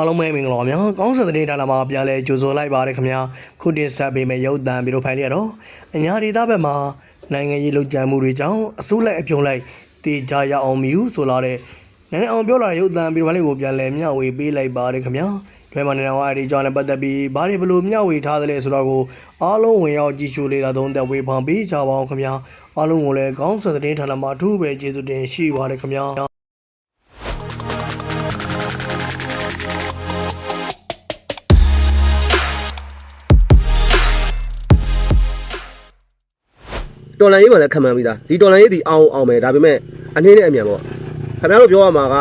အားလုံးပဲမင်္ဂလာပါများကောင်းစံတဲ့ဌာနမှာပြန်လဲကြိုဆိုလိုက်ပါရခင်ဗျာခုတင်ဆက်ပေးမယ့်ရုပ်သံပြီးတော့ဖိုင်လေးရတော့အညာဒေသဘက်မှာနိုင်ငံရေးလှုပ်ကြံမှုတွေကြောင့်အစိုးလိုက်အပြုံလိုက်တေချာရအောင်မြူဆိုလာတဲ့နည်းနည်းအောင်ပြောလာတဲ့ရုပ်သံပြီးတော့ဖိုင်လေးကိုပြန်လဲမျှဝေပေးလိုက်ပါရခင်ဗျာတွဲမှာနေတော့အဲ့ဒီကြောင့်လည်းပတ်သက်ပြီးဘာတွေဘလို့မျှဝေထားသလဲဆိုတော့ကိုအားလုံးဝင်ရောက်ကြည့်ရှုလေ့လာသုံးသပ်ဝေဖန်ပေးကြပါအောင်ခင်ဗျာအားလုံးကိုလည်းကောင်းစံတဲ့ဌာနမှာအထူးပဲကျေးဇူးတင်ရှိပါရခင်ဗျာ တော်လန်ရေးမှာလည်းခံမှန်းပြီးသားဒီတော်လန်ရေးဒီအောင်အောင်မယ်ဒါပေမဲ့အနည်းနဲ့အမြန်ပေါ့ခင်ဗျားတို့ပြောရမှာက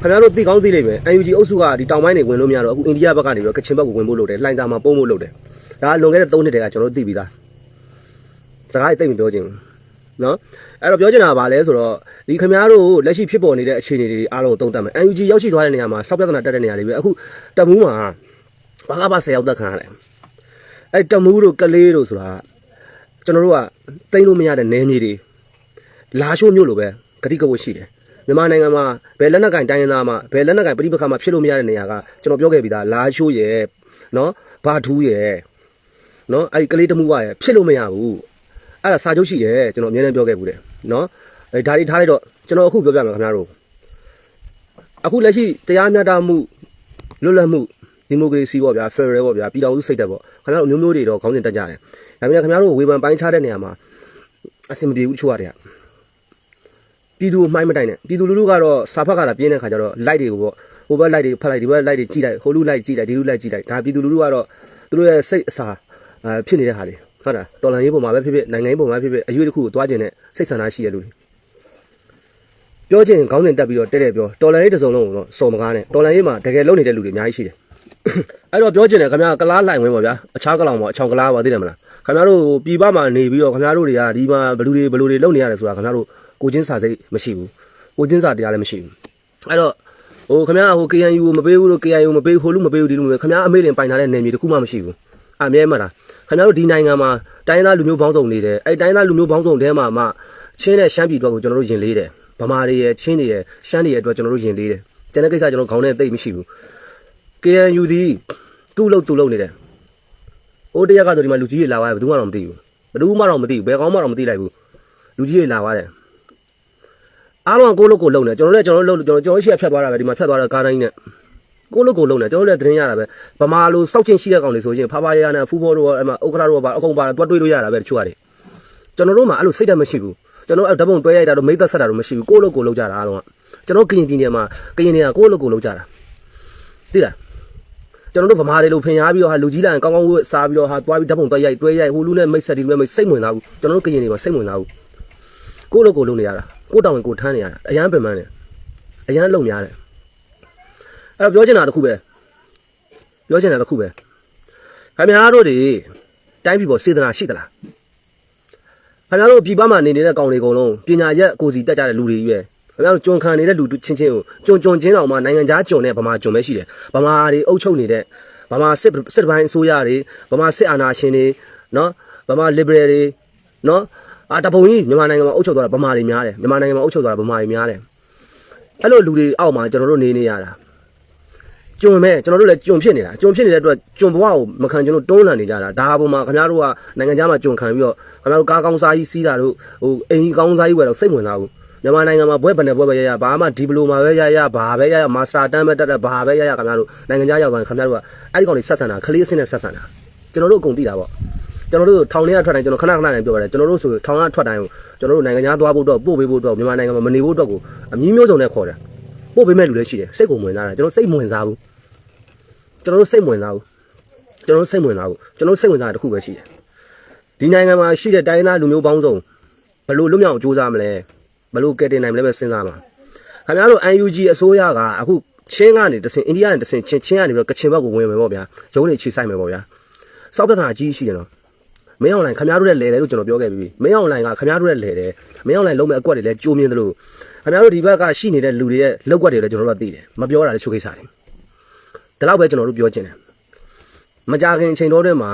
ခင်ဗျားတို့သိကောင်းသိလိမ့်မယ် UNG အုပ်စုကဒီတောင်ပိုင်းတွေဝင်လို့မရတော့အခုအိန္ဒိယဘက်ကနေပြီးတော့ကချင်ဘက်ကိုဝင်ဖို့လုပ်တယ်လှိုင်စာမှာပုံဖို့လုပ်တယ်ဒါကလွန်ခဲ့တဲ့3နှစ်တည်းကကျွန်တော်တို့သိပြီးသားစကားသိမပြောချင်ဘူးနော်အဲ့တော့ပြောချင်တာကဘာလဲဆိုတော့ဒီခင်ဗျားတို့လက်ရှိဖြစ်ပေါ်နေတဲ့အခြေအနေတွေအားလုံးကိုသုံးသပ်မယ် UNG ရောက်ရှိသွားတဲ့နေရာမှာစောက်ပြဿနာတက်တဲ့နေရာတွေပဲအခုတမူးမှာဘာကပါ10ရောက်တက်ခံရတယ်အဲ့တမူးတို့ကလေးတို့ဆိုတာ ကျွန်တော်တို့ကတိမ့်လို့မရတဲ့နယ်မြေတွေလာရှိုးမြို့လိုပဲဂတိကဝတ်ရှိတယ်မြန်မာနိုင်ငံမှာဘယ်လက်နက်ကင်တိုင်းရင်းသားမှာဘယ်လက်နက်ကင်ပြည်ပခါမှာဖြစ်လို့မရတဲ့နေရာကကျွန်တော်ပြောခဲ့ပြီးသားလာရှိုးရဲ့နော်ဘာထူးရဲ့နော်အဲ့ဒီကလေးတမှုကရဲ့ဖြစ်လို့မရဘူးအဲ့ဒါစာချုပ်ရှိတယ်ကျွန်တော်အများနဲ့ပြောခဲ့ဘူးတယ်နော်အဲ့ဒါတွေထားလိုက်တော့ကျွန်တော်အခုပြောပြမယ်ခင်ဗျားတို့အခုလက်ရှိတရားမျှတမှုလွတ်လပ်မှုဒီမိုကရေစီပေါ့ဗျာဖက်ဒရယ်ပေါ့ဗျာပြည်တော်စုစိတ်တက်ပေါ့ခင်ဗျားတို့အမျိုးမျိုးတွေတော့ခေါင်းစဉ်တက်ကြတယ် ဒါပေမဲ့ခင်ဗျားတို့ဝေဖန်ပိုင်းခြားတဲ့နေရာမှာအဆင်မပြေဘူးချို့ရတယ်ပြည်သူကိုမှိုင်းမတိုင်နဲ့ပြည်သူလူထုကတော့စာဖတ်ကလာပြင်းတဲ့ခါကျတော့ light တွေကိုပေါ့ဟိုဘက် light တွေဖတ်လိုက်ဒီဘက် light တွေကြည့်လိုက်ဟိုလူ light ကြည့်လိုက်ဒီလူ light ကြည့်လိုက်ဒါပြည်သူလူထုကတော့သူတို့ရဲ့စိတ်အစာအဲဖြစ်နေတဲ့ဟာတွေဟုတ်တာတော်လန်ရေးပုံမှာပဲဖြစ်ဖြစ်နိုင်ငံရေးပုံမှာဖြစ်ဖြစ်အရွေးတစ်ခုကိုသွားကျင်တဲ့စိတ်ဆန္ဒရှိရလူတွေပြောချင်ခေါင်းစဉ်တက်ပြီးတော့တဲ့တဲ့ပြောတော်လန်ရေးတစ်စုံလုံးကိုတော့စော်မကားနဲ့တော်လန်ရေးမှာတကယ်လုံနေတဲ့လူတွေအများကြီးရှိတယ် အဲ့တော့ပြောချင်တယ်ခင်ဗျာကလားလှိုင်ဝင်းပေါ့ဗျာအခြားကလောင်ပေါ့အချောင်ကလားပါသိတယ်မလားခင်ဗျားတို့ပြည်ပမှာနေပြီးတော့ခင်ဗျားတို့တွေကဒီမှာဘလူတွေဘလူတွေလုံနေရတယ်ဆိုတာခင်ဗျားတို့ကိုချင်းစာစိတ်မရှိဘူးကိုချင်းစာတရားလည်းမရှိဘူးအဲ့တော့ဟိုခင်ဗျားဟို KNU ကိုမပေးဘူးလို့ KNU မပေးဘူးဟိုလူမပေးဘူးဒီလူမပေးဘူးခင်ဗျားအမေလင်ပိုင်ထားတဲ့နယ်မြေတစ်ခုမှမရှိဘူးအမြဲမှတ်တာခင်ဗျားတို့ဒီနိုင်ငံမှာတိုင်းသားလူမျိုးပေါင်းစုံနေတယ်အဲ့တိုင်းသားလူမျိုးပေါင်းစုံတဲမှာမှချင်းတဲ့ရှမ်းပြည်အတွက်ကိုကျွန်တော်တို့ယင်လေးတယ်ဗမာတွေရဲ့ချင်းတွေရဲ့ရှမ်းတွေရဲ့အတွက်ကျွန်တော်တို့ယင်လေးတယ်ကျန်တဲ့ကိစ္စကျွန်တော်ခေါင်းထဲသိပ်မရှိဘူး KNU ဒီသူ့လို့သူ့လို့နေတယ်။ဟိုတရက်ကတော့ဒီမှာလူကြီးတွေလာသွားတယ်ဘယ်သူမှတော့မသိဘူး။ဘယ်သူမှတော့မသိဘူးဘယ်ကောင်းမှတော့မသိလိုက်ဘူး။လူကြီးတွေလာသွားတယ်။အားလုံးကကိုယ့်လို့ကိုယ်လုံနေကျွန်တော်လည်းကျွန်တော်တို့ကျွန်တော်ကျွန်တော်ရှိရဖြတ်သွားတာပဲဒီမှာဖြတ်သွားတာကားတိုင်းနဲ့ကိုယ့်လို့ကိုယ်လုံနေကျွန်တော်လည်းသတင်းရတာပဲဗမာလိုစောက်ချင်းရှိတဲ့ကောင်တွေဆိုရင်ဖာဖာရရနဲ့ဖူးဘောတို့ရောအဲ့မှာဥက္ကရာတို့ရောပါအကုန်ပါတွတ်တွေးလို့ရတာပဲတချို့ရတယ်ကျွန်တော်တို့မှအဲ့လိုစိတ်ဓာတ်မရှိဘူးကျွန်တော်အဲ့ဓာတ်ပုံတွဲရိုက်တာတို့မိသက်ဆက်တာတို့မရှိဘူးကိုယ့်လို့ကိုယ်လုံကြတာအားလုံးကကျွန်တော်ကရင်ပြည်နယ်မှာကရင်တွေကကိုယ့်လို့ကိုယ်လုံကြတာသိလား ကျွန်တော်တို့ဗမာတွေလို့ဖင်ရပြီးတော့ဟာလူကြီးလာရင်ကောင်းကောင်းဝတ်စားပြီးတော့ဟာသွားပြီးဓာတ်ပုံသွားရိုက်တွဲရိုက်ဟိုလူနဲ့မိတ်ဆက်ဒီလူနဲ့မိတ်စိတ်ဝင်သားဘူးကျွန်တော်တို့ကရင်တွေမှာစိတ်ဝင်သားဘူးကိုယ့်လိုကိုယ်လုံးနေရတာကိုယ့်တောင်းဝင်ကိုယ်ထမ်းနေရတာအရန်ပင်ပန်းတယ်အရန်လုံများတယ်အဲ့တော့ပြောချင်တာတစ်ခုပဲပြောချင်တာတစ်ခုပဲခင်ဗျားတို့တွေတိုင်းပြည်ပေါ်စေတနာရှိသလားခင်ဗျားတို့ပြည်ပမှာနေနေတဲ့ကောင်တွေအကုန်လုံးပညာရက်ကိုစီတက်ကြတဲ့လူတွေကြီးပဲ ခင်ဗျားတို့ကြုံခံနေတဲ့လူချင်းချင်းကိုကြုံကြုံချင်းအောင်မှနိုင်ငံခြားကြုံတဲ့ဗမာကြုံပဲရှိတယ်ဗမာတွေအုပ်ချုပ်နေတဲ့ဗမာစစ်စစ်ပိုင်းအစိုးရတွေဗမာစစ်အာဏာရှင်တွေနော်ဗမာ liberal တွေနော်အာတပုံကြီးမြန်မာနိုင်ငံမှာအုပ်ချုပ်သွားတာဗမာတွေများတယ်မြန်မာနိုင်ငံမှာအုပ်ချုပ်သွားတာဗမာတွေများတယ်အဲ့လိုလူတွေအောက်မှာကျွန်တော်တို့နေနေရတာကြုံမဲ့ကျွန်တော်တို့လည်းကြုံဖြစ်နေတာကြုံဖြစ်နေတဲ့အတွက်ကြုံဘဝကိုမခံကျွန်တော်တွန်းလှန်နေကြတာဒါအပေါ်မှာခင်ဗျားတို့ကနိုင်ငံခြားမှာကြုံခံပြီးတော့ခင်ဗျားတို့ကားကောင်းစားကြီးစီးတာတို့ဟိုအိမ်ကြီးကောင်းစားကြီးဝယ်တော့စိတ်ဝင်စားဘူး မြန်မာနိုင်ငံမှာဘွဲ့ဗနယ်ဘွဲ့ပဲရရဘာမှဒီပလိုမာပဲရရဘာပဲရရမာစတာတန်းပဲတက်တက်ဘာပဲရရခင်ဗျားတို့နိုင်ငံခြားရောက်သွားရင်ခင်ဗျားတို့ကအဲ့ဒီကောင်တွေဆက်ဆံတာခလေးအစ်စ်နဲ့ဆက်ဆံတာကျွန်တော်တို့အကုန်သိတာပေါ့ကျွန်တော်တို့ထောင်ထဲကထွက်တိုင်းကျွန်တော်ခဏခဏတိုင်းပြောရတယ်ကျွန်တော်တို့ဆိုထောင်ကထွက်တိုင်းကိုကျွန်တော်တို့နိုင်ငံခြားသွားဖို့တော့ပို့ပေးဖို့တော့မြန်မာနိုင်ငံမှာမနေဖို့တော့ကိုအမျိုးမျိုးစုံနဲ့ခေါ်တယ်ပို့ပေးမဲ့လူလည်းရှိတယ်စိတ်ကိုဝင်စားတယ်ကျွန်တော်စိတ်မဝင်စားဘူးကျွန်တော်တို့စိတ်မဝင်စားဘူးကျွန်တော်တို့စိတ်မဝင်စားဘူးကျွန်တော်တို့စိတ်ဝင်စားတာတစ်ခုပဲရှိတယ်ဒီနိုင်ငံမှာရှိတဲ့တိုင်းသားလူမျိုးပေါင်းစုံဘယ်လိုလွတ်မြောက်ကြိုးစားမလဲ ဘယ်လိုကယ်တင်နိုင်မလဲပဲစဉ်းစားမှာခင်ဗျားတို့ UNG အစိုးရကအခုချင်းကနေတဆင်အိန္ဒိယကနေတဆင်ချင်းချင်းကနေပြီးတော့ကချင်ဘက်ကိုဝင်မယ်ပေါ့ဗျာရုံးနေခြေဆိုင်မယ်ပေါ့ဗျာစောက်ပြဿနာကြီးရှိတယ်နော်မင်းအောင်လိုင်းခမားတို့ရဲ့လဲတယ်လို့ကျွန်တော်ပြောခဲ့ပြီးပြီမင်းအောင်လိုင်းကခမားတို့ရဲ့လဲတယ်မင်းအောင်လိုင်းလုံးမဲ့အကွက်တွေလည်းကြိုးမြင်တယ်လို့ခမားတို့ဒီဘက်ကရှိနေတဲ့လူတွေရဲ့လောက်ကွက်တွေလည်းကျွန်တော်တို့ကသိတယ်မပြောတာလည်းချုပ်ကိစ္စတယ်ဒါတော့ပဲကျွန်တော်တို့ပြောချင်တယ်မကြခင်အချိန်တော်တွေမှာ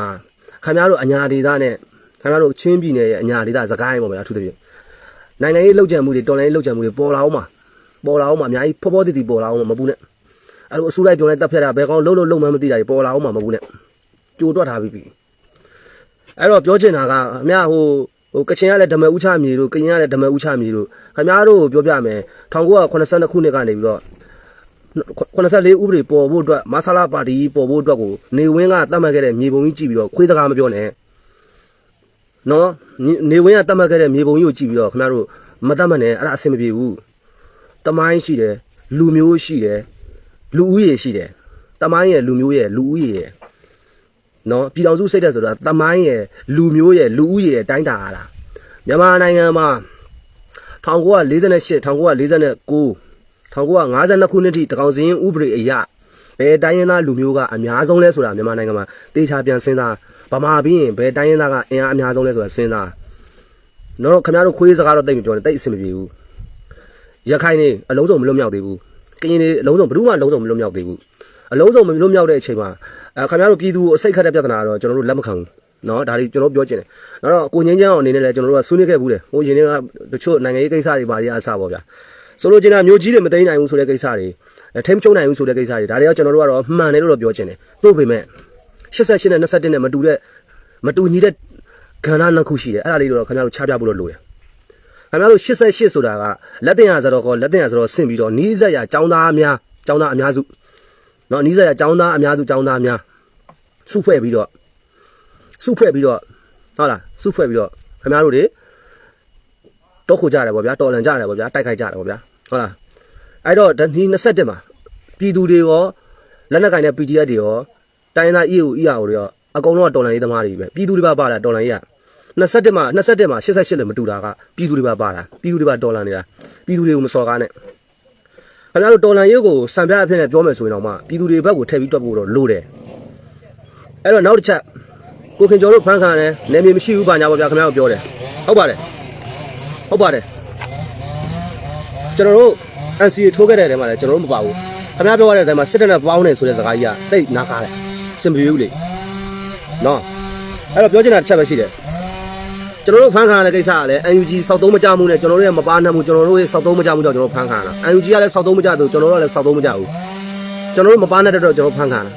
ခမားတို့အညာဒေသနဲ့ခမားတို့ချင်းပြည်နယ်ရဲ့အညာဒေသစကိုင်းပေါ့ဗျာအထူးသဖြင့် နိုင်ငံရေးလှုပ်ကြံမှုတွေတော်လိုင်းရေးလှုပ်ကြံမှုတွေပေါ်လာအောင်မှာပေါ်လာအောင်မှာအများကြီးဖောဖောတိတိပေါ်လာအောင်မှာမပူနဲ့အဲ့လိုအဆူလိုက်ပြုံလိုက်တက်ဖြတ်တာဘယ်ကောင်လုံးလုံးလုံးမှမသိတာကြီးပေါ်လာအောင်မှမဟုတ်ဘူးနဲ့ကြိုတွက်ထားပြီးပြီအဲ့တော့ပြောချင်တာကအမြဟိုဟိုကချင်ကလည်းဓမ္မဥချမြေတို့ကရင်ကလည်းဓမ္မဥချမြေတို့ခင်ဗျားတို့ပြောပြမယ်1982ခုနှစ်ကနေပြီးတော့84ဥပဒေပေါ်ဖို့အတွက်မဆလာပါတီပေါ်ဖို့အတွက်ကိုနေဝင်းကတတ်မှတ်ခဲ့တဲ့မြေပုံကြီးကြည့်ပြီးတော့ခွေးတကားမပြောနဲ့ နော်နေဝင်းကတတ်မှတ်ခဲ့တဲ့မြေပုံကြီးကိုကြည့်ပြီးတော့ခင်ဗျားတို့မတတ်မှတ်နဲ့အဲ့ဒါအဆင်မပြေဘူးတမိုင်းရှိတယ်လူမျိုးရှိတယ်လူဦးရေရှိတယ်တမိုင်းရဲ့လူမျိုးရဲ့လူဦးရေရဲ့နော်ပြည်တော်စုစိတ်သက်ဆိုတာတမိုင်းရဲ့လူမျိုးရဲ့လူဦးရေရဲ့တိုင်းတာရတာမြန်မာနိုင်ငံမှာ1948 1949 1952ခုနှစ်ထိတကောင်စင်းဥပဒေအရဘယ်တိုင်းရင်းသားလူမျိုးကအများဆုံးလဲဆိုတာမြန်မာနိုင်ငံမှာတေချာပြန်စဉ်းစား ဗမာပြီးရင်ဘယ်တိုင်းရင်းသားကအင်အားအများဆုံးလဲဆိုတာစဉ်းစားတော့ခင်ဗျားတို့ခွေးစကားတော့တိတ်မပြောနဲ့တိတ်အဆင်မပြေဘူးရခိုင်နေအလုံးစုံမလွတ်မြောက်သေးဘူးကရင်နေအလုံးစုံဘယ်သူမှအလုံးစုံမလွတ်မြောက်သေးဘူးအလုံးစုံမလွတ်မြောက်တဲ့အချိန်မှာအဲခင်ဗျားတို့ပြည်သူကိုအစိတ်ခတ်တဲ့ပြဿနာတော့ကျွန်တော်တို့လက်မခံဘူးနော်ဒါတွေကျွန်တော်ပြောချင်တယ်နောက်တော့ကိုငင်းချမ်းအောင်အနေနဲ့လည်းကျွန်တော်တို့ကဆွေးနွေးခဲ့ဘူးတယ်ဟိုရင်တွေကတချို့နိုင်ငံရေးကိစ္စတွေပါရအစားပေါ့ဗျာဆိုလိုချင်တာမျိုးကြီးတွေမသိနိုင်ဘူးဆိုတဲ့ကိစ္စတွေအဲထိမချုံနိုင်ဘူးဆိုတဲ့ကိစ္စတွေဒါတွေကကျွန်တော်တို့ကတော့မှန်တယ်လို့တော့ပြောချင်တယ်သို့ပေမဲ့ 88နဲ့21နဲ့မတူတဲ့မတူညီတဲ့ကဏ္ဍနှစ်ခုရှိတယ်အဲ့ဒါလေးတော့ခင်ဗျားတို့ချပြဖို့လို့လိုတယ်ခင်ဗျားတို့88ဆိုတာကလက်တင်ရဆိုတော့ကောလက်တင်ရဆိုတော့ဆင့်ပြီးတော့နီးစက်ရចောင်းသားများចောင်းသားအများစုနော်နီးစက်ရចောင်းသားအများစုចောင်းသားများစုဖွဲ့ပြီးတော့စုဖွဲ့ပြီးတော့ဟုတ်လားစုဖွဲ့ပြီးတော့ခင်ဗျားတို့တွေတော့ခိုကြတယ်ဗောဗျာတော်လန်ကြတယ်ဗောဗျာတိုက်ခိုက်ကြတယ်ဗောဗျာဟုတ်လားအဲ့တော့ဒီ27မှာပြည်သူတွေရောလက်နက်ကင်တဲ့ PDF တွေရော တိုင်းသား EAO EAO တွေရောအကုန်လုံးကတော်လန်ရေးသမားတွေပဲပြည်သူတွေပါပါတာတော်လန်ရေးက27မှာ27မှာ88လည်းမတူတာကပြည်သူတွေပါပါတာပြည်သူတွေပါတော်လန်နေတာပြည်သူတွေကိုမစော်ကားနဲ့ခင်ဗျားတို့တော်လန်ရေးကိုစံပြအဖြစ်နဲ့ပြောမယ်ဆိုရင်တော့မှပြည်သူတွေဘက်ကိုထည့်ပြီးတွက်ဖို့တော့လိုတယ်အဲ့တော့နောက်တစ်ချက်ကိုခင်ကျော်တို့ဖန်ခံတယ်နေမြေမရှိဘူးပါညာပါဗျာခင်ဗျားတို့ပြောတယ်ဟုတ်ပါတယ်ဟုတ်ပါတယ်ကျွန်တော်တို့ NCA ထိုးခဲ့တဲ့တဲမှာလည်းကျွန်တော်တို့မပါဘူးခင်ဗျားပြောရတဲ့အတိုင်းမှာစစ်တပ်နဲ့ပေါင်းနေဆိုတဲ့စကားကြီးကတိတ်နားကားတယ် စင်ပြေဘူးလေနော်အဲ့တော့ပြောချင်တာတစ်ချက်ပဲရှိတယ်ကျွန်တော်တို့ဖန်ခံရတဲ့ကိစ္စကလည်း UNG စောက်သုံးမကြမှုနဲ့ကျွန်တော်တို့ရဲ့မပါနှံ့မှုကျွန်တော်တို့ရဲ့စောက်သုံးမကြမှုကြောင့်ကျွန်တော်တို့ဖန်ခံရတာ UNG ကလည်းစောက်သုံးမကြသူကျွန်တော်တို့ကလည်းစောက်သုံးမကြဘူးကျွန်တော်တို့မပါနဲ့တဲ့တော့ကျွန်တော်ဖန်ခံရတာ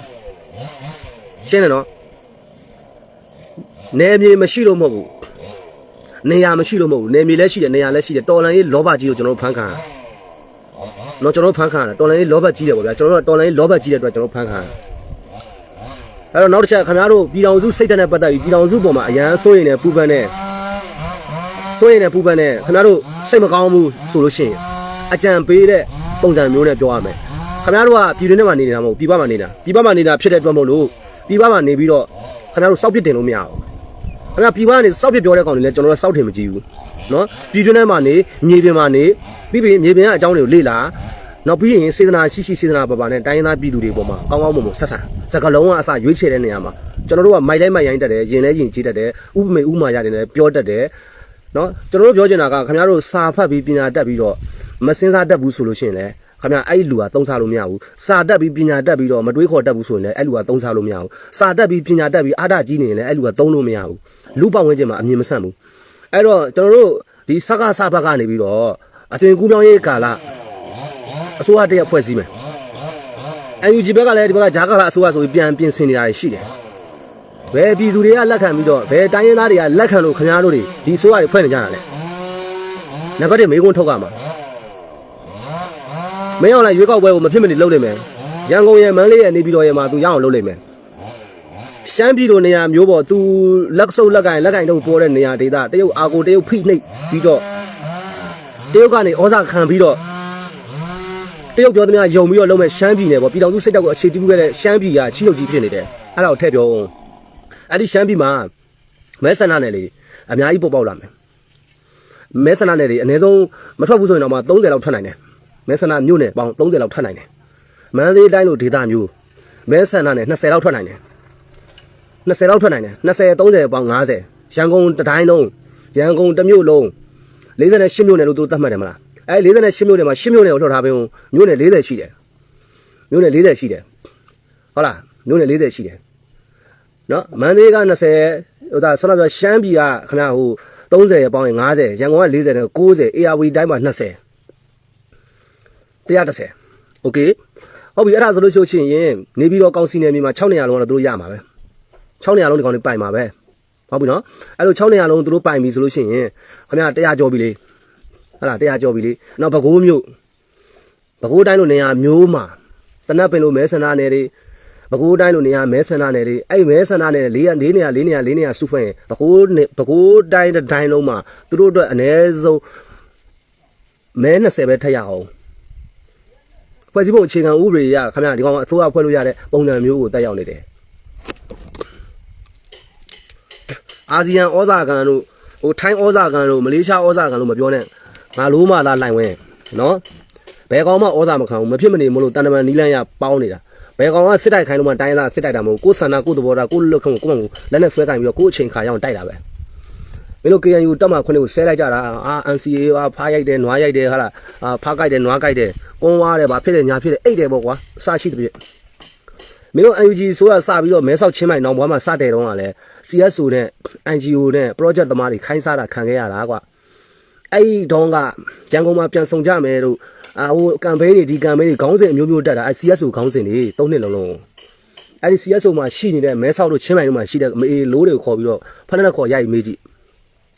ရှင်းတယ်နော်နေမြေမရှိလို့မဟုတ်ဘူးနေရာမရှိလို့မဟုတ်ဘူးနေမြေလည်းရှိတယ်နေရာလည်းရှိတယ်တော်လန်ရေးလောဘကြီးကိုကျွန်တော်တို့ဖန်ခံရတာနော်ကျွန်တော်တို့ဖန်ခံရတာတော်လန်ရေးလောဘကြီးတယ်ပေါ့ဗျာကျွန်တော်တို့ကတော်လန်ရေးလောဘကြီးတဲ့အတွက်ကျွန်တော်တို့ဖန်ခံရတာ အဲ့တော့နောက်တစ်ချက်ခင်ဗျားတို့ပြည်တော်စုစိတ်ဓာတ်နဲ့ပတ်သက်ပြီးပြည်တော်စုပေါ်မှာအရန်စိုးရင်လည်းပူပန်နဲ့စိုးရင်လည်းပူပန်နဲ့ခင်ဗျားတို့စိတ်မကောင်းဘူးဆိုလို့ရှိရင်အကြံပေးတဲ့ပုံစံမျိုးနဲ့ပြောရမယ်ခင်ဗျားတို့ကပြည်တွင်းထဲမှာနေနေတာမဟုတ်ပြည်ပမှာနေတာပြည်ပမှာနေတာဖြစ်တဲ့အတွက်မဟုတ်လို့ပြည်ပမှာနေပြီးတော့ခင်ဗျားတို့စောက်ပစ်တင်လို့မရဘူးခင်ဗျာပြည်ပကနေစောက်ပစ်ပြောတဲ့ကောင်တွေလည်းကျွန်တော်တို့စောက်ထင်မကြည့်ဘူးနော်ပြည်တွင်းထဲမှာနေမြေပြင်မှာနေပြီးပြီးမြေပြင်ကအကြောင်းတွေကိုလေ့လာ နောက်ပြီးရင်စေတနာရှိရှိစေတနာပါပါနဲ့တိုင်းရင်းသားပြည်သူတွေပေါ်မှာကောင်းကောင်းမွန်မွန်ဆက်ဆံစကလုံးကအစရွေးချယ်တဲ့နေရာမှာကျွန်တော်တို့ကမိုက်တိုင်းမိုက်ရိုင်းတက်တယ်ရင်လဲရင်ကြီးတက်တယ်ဥပမေဥမာရတယ်လည်းပြောတတ်တယ်နော်ကျွန်တော်တို့ပြောချင်တာကခင်ဗျားတို့စာဖတ်ပြီးပညာတတ်ပြီးတော့မစင်စားတတ်ဘူးဆိုလို့ရှိရင်လည်းခင်ဗျာအဲ့ဒီလူကသုံးစားလို့မရဘူးစာတတ်ပြီးပညာတတ်ပြီးတော့မတွေးခေါ်တတ်ဘူးဆိုရင်လည်းအဲ့လူကသုံးစားလို့မရဘူးစာတတ်ပြီးပညာတတ်ပြီးအာဒကြီးနေရင်လည်းအဲ့လူကသုံးလို့မရဘူးလူပတ်ဝန်းကျင်မှာအမြင်မဆန့်ဘူးအဲ့တော့ကျွန်တော်တို့ဒီစကားစဘက်ကနေပြီးတော့အသွင်ကူးပြောင်းရေးကာလ အစိုးရတရက်ဖွဲ့စည်းမယ် UNG ဘက်ကလည်းဒီဘက်ကဂျာကာလာအစိုးရဆိုပြီးပြန်ပြင်ဆင်နေတာရှိတယ်ဘယ်ပြည်သူတွေကလက်ခံပြီးတော့ဘယ်တိုင်းရင်းသားတွေကလက်ခံလို့ခင်ဗျားတို့တွေဒီအစိုးရတွေဖွဲ့နေကြတာလဲနံပါတ်1မေးခွန်းထုတ်ကြမှာမင်းအောင်လိုက်ရွေးကောက်ပွဲကိုမဖြစ်မနေလုပ်လိမ့်မယ်ရန်ကုန်ရဲ့မန္တလေးရဲ့နေပြည်တော်ရဲ့မှာသူရအောင်လုပ်လိမ့်မယ်ရှမ်းပြည်လိုနေရာမျိုးပေါ့သူလက်ဆုပ်လက်ကင်လက်ကင်တော့ပေါ်တဲ့နေရာဒေသတရုတ်အာကိုတရုတ်ဖိနှိပ်ပြီးတော့တရုတ်ကနေဩဇာခံပြီးတော့ တရုတ်ပြောသမျှယုံပြီးတော့လုံးမဲ့ရှမ်းပြည်နယ်ပေါ့ပြည်တော်စုစိတ်တောက်ကိုအခြေပြုခဲ့တဲ့ရှမ်းပြည်ကချီးနှုတ်ကြီးဖြစ်နေတယ်အဲ့ဒါကိုထည့်ပြောအောင်အဲ့ဒီရှမ်းပြည်မှာမဲဆန္ဒနယ်လေအများကြီးပေါ်ပေါက်လာမယ်မဲဆန္ဒနယ်တွေအနည်းဆုံးမထွက်ဘူးဆိုရင်တော့မှ30လောက်ထွက်နိုင်တယ်မဲဆန္ဒမြို့နယ်ပေါင်း30လောက်ထွက်နိုင်တယ်မန္တလေးတိုင်းလိုဒေသမျိုးမဲဆန္ဒနယ်20လောက်ထွက်နိုင်တယ်20လောက်ထွက်နိုင်တယ်20 30ပေါင်း50ရန်ကုန်တစ်တိုင်းလုံးရန်ကုန်တစ်မြို့လုံး48မြို့နယ်လို့သူသတ်မှတ်တယ်မလား အဲ48မြို့နယ်မှာ8မြို့နယ်ကိုလွှတ်ထားပေးမြို့နယ်40ရှိတယ်မြို့နယ်40ရှိတယ်ဟုတ်လားမြို့နယ်40ရှိတယ်နော်မန္တလေးက20ဟိုဒါဆောက်ပြရှမ်းပြည်ကခဏဟို30ရပေါင်းရင်50ရန်ကုန်က40နဲ့90 ARV တိုင်းမှာ20 130 okay ဟုတ်ပြီအဲ့ဒါဆိုလို့ရှိရင်နေပြီးတော့ကောင်းစီနယ်မြေမှာ6နေရာလုံးကတော့တို့ရမှာပဲ6နေရာလုံးဒီကောင်တွေပိုင်မှာပဲဟုတ်ပြီနော်အဲ့လို6နေရာလုံးတို့ပိုင်ပြီဆိုလို့ရှိရင်ခင်ဗျာ100ကျော်ပြီလေ ဟုတ်လား100ကျော်ပြီလေနောက်ပဲခူးမြို့ပဲခူးတိုင်းလိုနေရာမျိုးမှာတနက်ပင်လိုမဲဆန္ဒနယ်တွေပဲခူးတိုင်းလိုနေရာမဲဆန္ဒနယ်တွေအဲ့မဲဆန္ဒနယ်၄၄နေရာ၄နေရာ၄နေရာစုဖွဲ့ရင်ပဲခူးပဲခူးတိုင်းတစ်တိုင်းလုံးမှာသူတို့အတွက်အ ਨੇ ဆုံးမဲ20ပဲထက်ရအောင်ဖွဲ့စည်းပုံအခြေခံဥပဒေရခင်ဗျာဒီကောင်ကအစိုးရဖွဲ့လို့ရတဲ့ပုံစံမျိုးကိုတက်ရောက်နေတယ်အာဆီယံဩဇာကန်တို့ဟိုထိုင်းဩဇာကန်တို့မလေးရှားဩဇာကန်တို့မပြောနဲ့ ငါလိုမှသာလှိုင်ဝင်နော်ဘယ်ကောင်မှဩဇာမခံဘူးမဖြစ်မနေမလို့တန်တမန်နီးလန်းရပေါင်းနေတာဘယ်ကောင်ကစစ်တိုက်ခိုင်းလို့မှတိုင်းသားစစ်တိုက်တာမဟုတ်ကိုယ်ဆန္ဒကိုယ်သဘောထားကိုယ်လွတ်ခုံကိုယ်မှလက်နဲ့ဆွဲကင်ပြီးတော့ကိုယ်အချိန်ခါရောက်တိုက်တာပဲမင်းတို့ KNU တက်မှခွန်းကိုဆဲလိုက်ကြတာအာ NCA အာဖားရိုက်တယ်နွားရိုက်တယ်ဟာလားအာဖားကြိုက်တယ်နွားကြိုက်တယ်ကွန်းဝါတယ်ဗာဖြစ်တယ်ညာဖြစ်တယ်အိတ်တယ်ပေါ့ကွာအစရှိတဲ့ပြည့်မင်းတို့ NUG ဆိုရစပြီးတော့မဲဆောက်ချင်းမိုင်နောင်ဘွားမှာစတဲ့တုန်းကလည်း CSO နဲ့ NGO နဲ့ project သမားတွေခိုင်းစားတာခံခဲ့ရတာကွာ အဲ့ဒီတုန်းကရန်ကုန်မှာပြန်ဆောင်ကြမယ်တို့အာဟိုကမ်ပိန်းတွေဒီကမ်ပိန်းတွေခေါင်းစဉ်အမျိုးမျိုးတက်တာအဲ့ CSO ခေါင်းစဉ်တွေသုံးနှစ်လုံးလုံးအဲ့ဒီ CSO မှာရှိနေတဲ့မဲဆောက်တို့ချင်းမိုင်တို့မှာရှိတဲ့မေလိုးတွေကိုခေါ်ပြီးတော့ဖက်နဲ့ခေါ်ရိုက်မေးကြည့်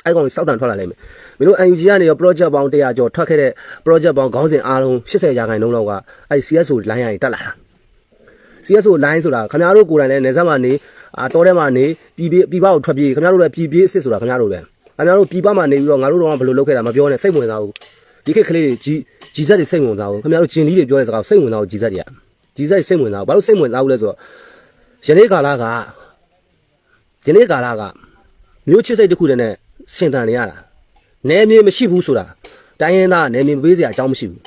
အဲ့ကောင်စောက်တန်ထွက်လာလိမ့်မယ်မင်းတို့ UNG ကနေရော project ပေါင်း100ကျော်ထွက်ခဲ့တဲ့ project ပေါင်းခေါင်းစဉ်အားလုံး80ရာခိုင်နှုန်းလောက်ကအဲ့ CSO line ရရင်တက်လာတာ CSO line ဆိုတာခင်ဗျားတို့ကိုယ်တိုင်လည်းနေဆက်မှာနေအာတောထဲမှာနေပြည်ပြည်ပြည်ပကိုထွက်ပြေးခင်ဗျားတို့လည်းပြည်ပြေးအစ်စ်ဆိုတာခင်ဗျားတို့ပဲခ င်ဗျားတို့ပြည်ပမှာနေပြီးတော့ငါတို့တော့ဘယ်လိုလုပ်ခဲ့တာမပြောနဲ့စိတ်ဝင်စားဘူးဒီခေတ်ကလေးတွေကြီးကြီးစက်တွေစိတ်ဝင်စားဘူးခင်ဗျားတို့ဂျင်လီတွေပြောတဲ့စကားစိတ်ဝင်စားဘူးကြီးစက်တွေကကြီးစက်စိတ်ဝင်စားဘူးဘာလို့စိတ်ဝင်စားဘူးလဲဆိုတော့ယနေ့ကာလကယနေ့ကာလကမျိုးချစ်စိတ်တစ်ခုတည်းနဲ့ရှင်တန်နေရတာနယ်မြေမရှိဘူးဆိုတာတိုင်းရင်းသားနယ်မြေမပေးစရာအကြောင်းမရှိဘူး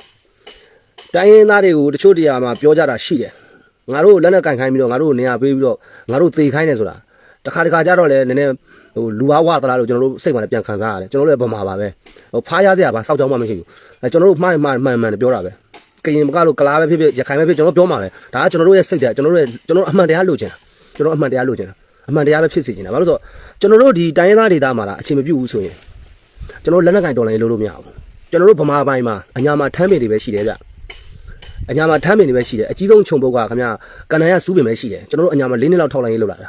တိုင်းရင်းသားတွေကိုတချို့တရားမှာပြောကြတာရှိတယ်ငါတို့လက်နဲ့ကင်ခိုင်းပြီးတော့ငါတို့နေရာပေးပြီးတော့ငါတို့သေခိုင်းနေဆိုတာတခါတခါကြတော့လည်းနည်းနည်း ဟိုလူဘာဝသလားလို့ကျွန်တော်တို့စိတ်မှလည်းပြန်ခံစားရတယ်ကျွန်တော်တို့လည်းဗမာပါပဲဟိုဖားရစရာဘာစောက်ကြောင်းမှမရှိဘူးအဲကျွန်တော်တို့မှားမှန်မှန်မှန်ပြောတာပဲကရင်မကလို့ကလားပဲဖြစ်ဖြစ်ရခိုင်ပဲဖြစ်ကျွန်တော်ပြောမှာပဲဒါကကျွန်တော်တို့ရဲ့စိတ်တရားကျွန်တော်တို့ရဲ့ကျွန်တော်အမှန်တရားလိုချင်တာကျွန်တော်အမှန်တရားလိုချင်တာအမှန်တရားပဲဖြစ်စေချင်တာဘာလို့ဆိုတော့ကျွန်တော်တို့ဒီတိုင်းရင်းသားဒေသမှာလားအချိန်မပြုတ်ဘူးဆိုရင်ကျွန်တော်လက်နက်ကင်တော်လိုင်းလို့လို့မရဘူးကျွန်တော်တို့ဗမာပိုင်းမှာအညာမှာထမ်းပင်တွေပဲရှိတယ်ဗျအညာမှာထမ်းပင်တွေပဲရှိတယ်အကြီးဆုံးခြုံပုတ်ကခင်ဗျကန္နရစူးပင်ပဲရှိတယ်ကျွန်တော်တို့အညာမှာ၄နှစ်လောက်ထောက်လိုင်းရေးလုပ်လာတာ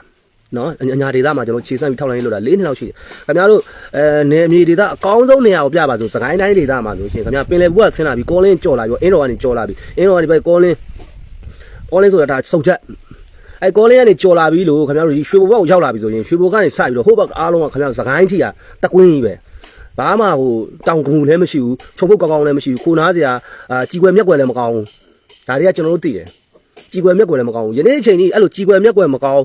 နော်အညာဒေသမှာကျွန်တော်ခြေစမ်းပြီးထောက်လိုင်းရေးလုပ်တာ၄နှစ်လောက်ရှိတယ်ခင်ဗျားတို့အဲနေအမြေဒေသအကောင်းဆုံးနေရာကိုပြပါဆိုစကိုင်းတိုင်းဒေသမှာဆိုရှင်ခင်ဗျာပင်လယ်ဘူးကဆင်းလာပြီးကောလင်းကြော်လာပြီးအင်းတော်ကနေကြော်လာပြီးအင်းတော်ကနေပဲကောလင်းကောလင်းဆိုတာဒါစုံချက်အဲကောလင်းကနေကြော်လာပြီးလို့ခင်ဗျားတို့ဒီရွှေဘိုဘက်ကိုရောက်လာပြီဆိုရင်ရွှေဘိုကနေစပြီးတော့ဟိုဘက်အားလုံးကခင်ဗျားတို့စကိုင်းထိကတကွင်းကြီးပဲဘာမှဟိုတောင်ကမှုလည်းမရှိဘူးချုံပုတ်ကောင်းကောင်းလည်းမရှိဘူးခိုနားစရာအာကြီးွယ်မြက်ွယ်လည်းမကောင်းဘူးဒါတွေကကျွန်တော်တို့သိတယ် ကြီးွယ်မြက်ွယ်လည်းမကောင်းဘူးယနေ့အချိန်ကြီးအဲ့လိုကြီးွယ်မြက်ွယ်မကောင်း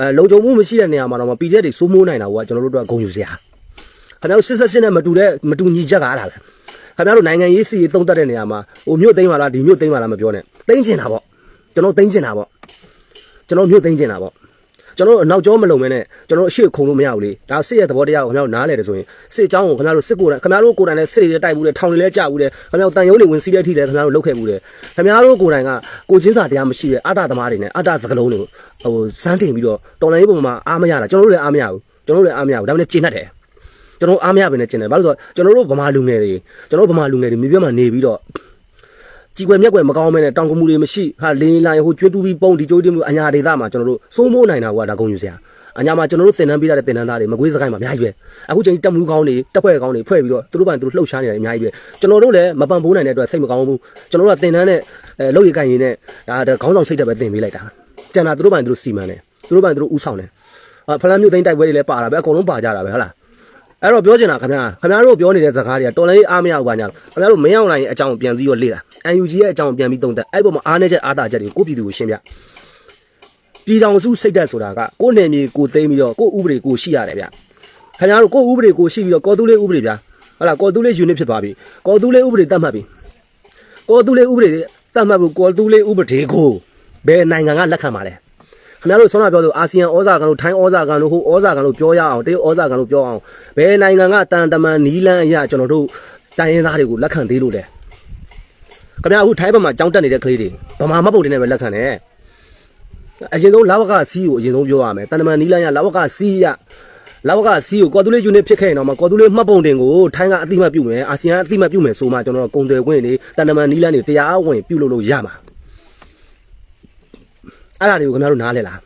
အဲလုံခြုံမှုမရှိတဲ့နေရာမှာတော့ PDF တွေစိုးမိုးနိုင်တာကကျွန်တော်တို့တို့ကဂုဏ်ယူစရာခင်ဗျားတို့စစ်ဆက်စစ်နဲ့မတူတဲ့မတူညီချက်ကအားလာပဲခင်ဗျားတို့နိုင်ငံရေးစီရေးသုံးတတ်တဲ့နေရာမှာဟိုမြို့သိမ်းပါလားဒီမြို့သိမ်းပါလားမပြောနဲ့သိမ်းကျင်တာပေါ့ကျွန်တော်သိမ်းကျင်တာပေါ့ကျွန်တော်မြို့သိမ်းကျင်တာပေါ့ ကျွန်တော်တို့အနောက်ကျောမလုံမဲနဲ့ကျွန်တော်တို့အရှိခုံလို့မရဘူးလေဒါစစ်ရဲ့သဘောတရားကိုခင်ဗျားတို့နားလဲတယ်ဆိုရင်စစ်အကြောင်းကိုခင်ဗျားတို့စစ်ကိုယ်တိုင်ခင်ဗျားတို့ကိုယ်တိုင်လည်းစစ်တွေတိုက်ဘူးလေထောင်တွေလည်းကြဘူးလေခင်ဗျားတို့တန်ရုံးတွေဝင်စီးတဲ့အထိလည်းခင်ဗျားတို့လုပ်ခဲ့ဘူးလေခင်ဗျားတို့ကိုယ်တိုင်ကကိုချင်းစာတရားမရှိတဲ့အတ္တသမားတွေနဲ့အတ္တစကလုံးတွေကိုဟိုစမ်းတင်ပြီးတော့တော်လိုင်းရေးပုံမှာအားမရတာကျွန်တော်တို့လည်းအားမရဘူးကျွန်တော်တို့လည်းအားမရဘူးဒါပေမဲ့ကျင်တတ်တယ်ကျွန်တော်အားမရဘဲနဲ့ကျင်တယ်ဘာလို့ဆိုတော့ကျွန်တော်တို့ဗမာလူငယ်တွေကျွန်တော်တို့ဗမာလူငယ်တွေမြေပြတ်မှာနေပြီးတော့ ကြီးွယ်မြက်ွယ်မကောင်းမဲနဲ့တောင်ကမှုတွေမရှိဟာလင်းလိုင်းဟိုကျွေးတူပြီးပုံဒီကြိုးတင်မှုအညာဒေသမှာကျွန်တော်တို့စိုးမိုးနိုင်တာကဒါကုန်ယူစရာအညာမှာကျွန်တော်တို့သင်တန်းပေးရတဲ့သင်တန်းသားတွေမကွေးစကိုင်းမှာအများကြီးပဲအခုချိန်တက်မှုကောင်းတွေတက်ဖွဲ့ကောင်းတွေဖွဲ့ပြီးတော့သူတို့ပိုင်းသူတို့လှုပ်ရှားနေတယ်အများကြီးပဲကျွန်တော်တို့လည်းမပန်ပိုးနိုင်တဲ့အတွက်စိတ်မကောင်းဘူးကျွန်တော်တို့ကသင်တန်းနဲ့အဲလှုပ်ရည်ကိုင်ရည်နဲ့ဒါခေါင်းဆောင်စိတ်တက်ပဲသင်ပေးလိုက်တာကျန်တာသူတို့ပိုင်းသူတို့စီမံတယ်သူတို့ပိုင်းသူတို့ဥဆောင်တယ်ဖလန်းမျိုးသိန်းတိုက်ပွဲတွေလည်းပါတာပဲအကုန်လုံးပါကြတာပဲဟုတ်လား အဲ့တော့ပြောချင်တာခင်ဗျာခင်ဗျားတို့ပြောနေတဲ့စကားတွေကတော်လည်းအားမရဘူးပါညာခင်ဗျားတို့မင်းအောင်လိုင်းရဲ့အကြောင်းပြန်ပြီးတော့လေ့လာ UNG ရဲ့အကြောင်းပြန်ပြီးသုံးသပ်အဲ့ပေါ်မှာအားနေချက်အားတာချက်တွေကိုကိုပြည်သူကိုရှင်းပြပြည်တော်စုစိတ်သက်ဆိုတာကကိုယ်နယ်မြေကိုသိမ်းပြီးတော့ကိုယ်ဥပဒေကိုရှိရတယ်ဗျခင်ဗျားတို့ကိုယ်ဥပဒေကိုရှိပြီးတော့ကော်တူးလေးဥပဒေဗျဟုတ်လားကော်တူးလေး unit ဖြစ်သွားပြီကော်တူးလေးဥပဒေတတ်မှတ်ပြီကော်တူးလေးဥပဒေတတ်မှတ်ဖို့ကော်တူးလေးဥပဒေကိုဘယ်နိုင်ငံကလက်ခံပါလဲ ခင်ဗျားတို့ဆောင်းလာပြောဆိုအာဆီယံဩဇာကန်လို့ထိုင်းဩဇာကန်လို့ဟိုဩဇာကန်လို့ပြောရအောင်တရုတ်ဩဇာကန်လို့ပြောအောင်ဘယ်နိုင်ငံကတန်တမန်နီးလန်းအရာကျွန်တော်တို့တိုင်းရင်းသားတွေကိုလက်ခံသေးလို့လဲခင်ဗျားအခုထိုင်းဘက်မှာကြောင်းတက်နေတဲ့ကလေးတွေဗမာမတ်ပုံတွေနဲ့ပဲလက်ခံတယ်အရင်ဆုံးလာဝကစီးကိုအရင်ဆုံးပြောရမယ်တန်တမန်နီးလန်းရလာဝကစီးရလာဝကစီးကိုကော်တူလေးယူနစ်ဖြစ်ခဲ့ရင်တော့မှကော်တူလေးမှတ်ပုံတင်ကိုထိုင်းကအတိမတ်ပြုမယ်အာဆီယံအတိမတ်ပြုမယ်ဆိုမှကျွန်တော်တို့ကုန်တယ်ဝင်နေတန်တမန်နီးလန်းတွေတရားဝင်ပြုလုပ်လို့ရမှာ အဲ့ဒါတွေကိုခင်ဗျားတို့နားလဲလား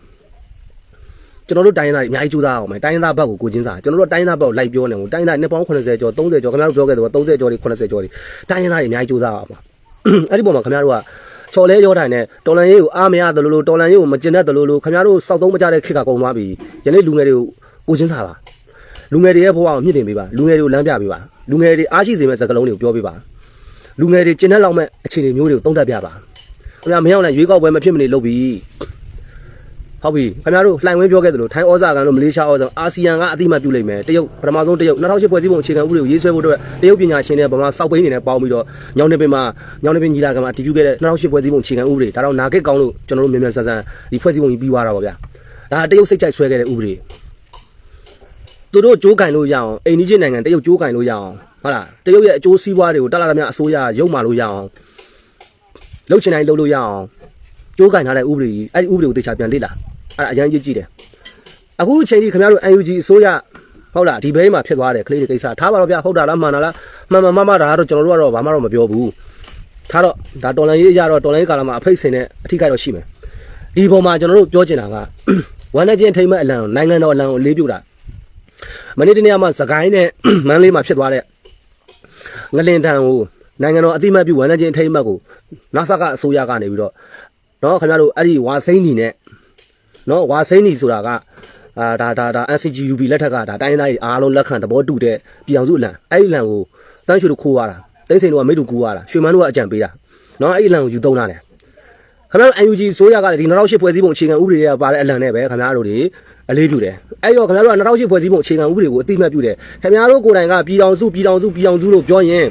ကျွန်တော်တို့တိုင်းရင်းသားတွေအများကြီးကြိုးစားအောင်မယ်တိုင်းရင်းသားဘက်ကိုကိုချင်းစားကျွန်တော်တို့တိုင်းရင်းသားဘက်ကိုလိုက်ပြောနေဘူးတိုင်းရင်းသားနှစ်ပေါင်း80ကျော်30ကျော်ခင်ဗျားတို့ပြောခဲ့တယ်30ကျော်တွေ80ကျော်တွေတိုင်းရင်းသားတွေအများကြီးကြိုးစားအောင်ပါအဲ့ဒီပုံမှာခင်ဗျားတို့ကချော်လဲရောတိုင်းနဲ့တော်လန်ရေးကိုအားမရသလိုလိုတော်လန်ရေးကိုမကျင်တတ်သလိုလိုခင်ဗျားတို့စောက်သုံးမကြတဲ့ခေတ်ကကုန်သွားပြီယနေ့လူငယ်တွေကိုကိုချင်းစားပါလူငယ်တွေရဲ့ဘဝကိုမြင့်တင်ပေးပါလူငယ်တွေကိုလမ်းပြပေးပါလူငယ်တွေအားရှိစေမဲ့စကားလုံးတွေကိုပြောပေးပါလူငယ်တွေကျင်တတ်လောက်မဲ့အခြေအနေမျိုးတွေကိုသုံးသပ်ပြပါ ခင်ဗျာမင်းအောင်လည်းရွေးကောက်ပွဲမဖြစ်မနေလုပ်ပြီးဟုတ်ပြီခင်ဗျားတို့လှိုင်ဝင်းပြောခဲ့သလိုထိုင်းဩဇာကန်တို့မလေးရှားဩဇာအာဆီယံကအတိမတ်ပြုလိုက်မယ်တရုတ်ပထမဆုံးတရုတ်2008ဖွဲ့စည်းပုံအခြေခံဥပဒေကိုရေးဆွဲဖို့အတွက်တရုတ်ပညာရှင်တွေဗမာစောက်ပိန်းနေနဲ့ပေါင်းပြီးတော့ညောင်နေပင်မှာညောင်နေပင်ညီလာခံမှာအတည်ပြုခဲ့တဲ့2008ဖွဲ့စည်းပုံအခြေခံဥပဒေဒါတော့နာဂစ်ကောင်းလို့ကျွန်တော်တို့မြန်မြန်ဆန်ဆန်ဒီဖွဲ့စည်းပုံကြီးပြီးသွားတာပါဗျာဒါတရုတ်စိတ်ကြိုက်ဆွဲခဲ့တဲ့ဥပဒေသူတို့ကြိုးကင်လို့ရအောင်အိန္ဒိချင်းနိုင်ငံတရုတ်ကြိုးကင်လို့ရအောင်ဟုတ်လားတရုတ်ရဲ့အကျိုးစီးပွားတွေကိုတက်လာသမျှအစိုးရရုံမာလို့ရအောင် လှုပ်ချင်တိုင်းလှုပ်လို့ရအောင်ကြိုးကင်ထားတဲ့ဥပဒေကြီးအဲ့ဒီဥပဒေကိုတေချာပြန်လေ့လာအဲ့ဒါအရင်ကြီးကြည့်တယ်အခုအချိန်ကြီးခင်ဗျားတို့ UNG အစိုးရဟုတ်လားဒီဘဲမှာဖြစ်သွားတယ်ကလေးတွေကိစ္စထားပါတော့ဗျဟုတ်တာလားမှန်တာလားမှန်မှန်မှန်မှဒါကတော့ကျွန်တော်တို့ကတော့ဘာမှတော့မပြောဘူးထားတော့ဒါတော်လန်ရေးရတော့တော်လန်ရေးကာလမှာအဖိတ်စင်တဲ့အထီးကတော့ရှိမယ်ဒီပုံမှာကျွန်တော်တို့ပြောချင်တာကဝမ်းနေချင်းထိမ့်မဲ့အလံကိုနိုင်ငံတော်အလံကိုလေးပြတာမနေ့တနေ့ကမှစကိုင်းနဲ့မန်းလေးမှာဖြစ်သွားတဲ့ငလင်တန်ကို နိုင်ငံတော်အတိမတ်ပြုဝမ်းနေချင်းထိမ့်မဲ့ကိုနာဆာကအစိုးရကနေပြီးတော့နော်ခင်ဗျားတို့အဲ့ဒီဝါစိမ့်ညီနဲ့နော်ဝါစိမ့်နီဆိုတာကအာဒါဒါဒါ NCGUB လက်ထက်ကဒါတိုင်းရင်းသားတွေအားလုံးလက်ခံသဘောတူတဲ့ပြည်အောင်စုအလံအဲ့ဒီအလံကိုတန်းရွှေတို့ခိုးရတာတိမ့်စိန်တို့ကမိတ်တို့ကူရတာရွှေမန်းတို့ကအကြံပေးတာနော်အဲ့ဒီအလံကိုယူသုံးတာတယ်ခင်ဗျားတို့ UNG ဆိုရကလည်းဒီ2008ဖွဲ့စည်းပုံအခြေခံဥပဒေတွေကပါတဲ့အလံနဲ့ပဲခင်ဗျားတို့တွေအလေးပြုတယ်အဲ့တော့ခင်ဗျားတို့က2008ဖွဲ့စည်းပုံအခြေခံဥပဒေကိုအတိအမှတ်ပြုတယ်ခင်ဗျားတို့ကိုယ်တိုင်ကပြည်အောင်စုပြည်အောင်စုပြည်အောင်စုလို့ပြောရင်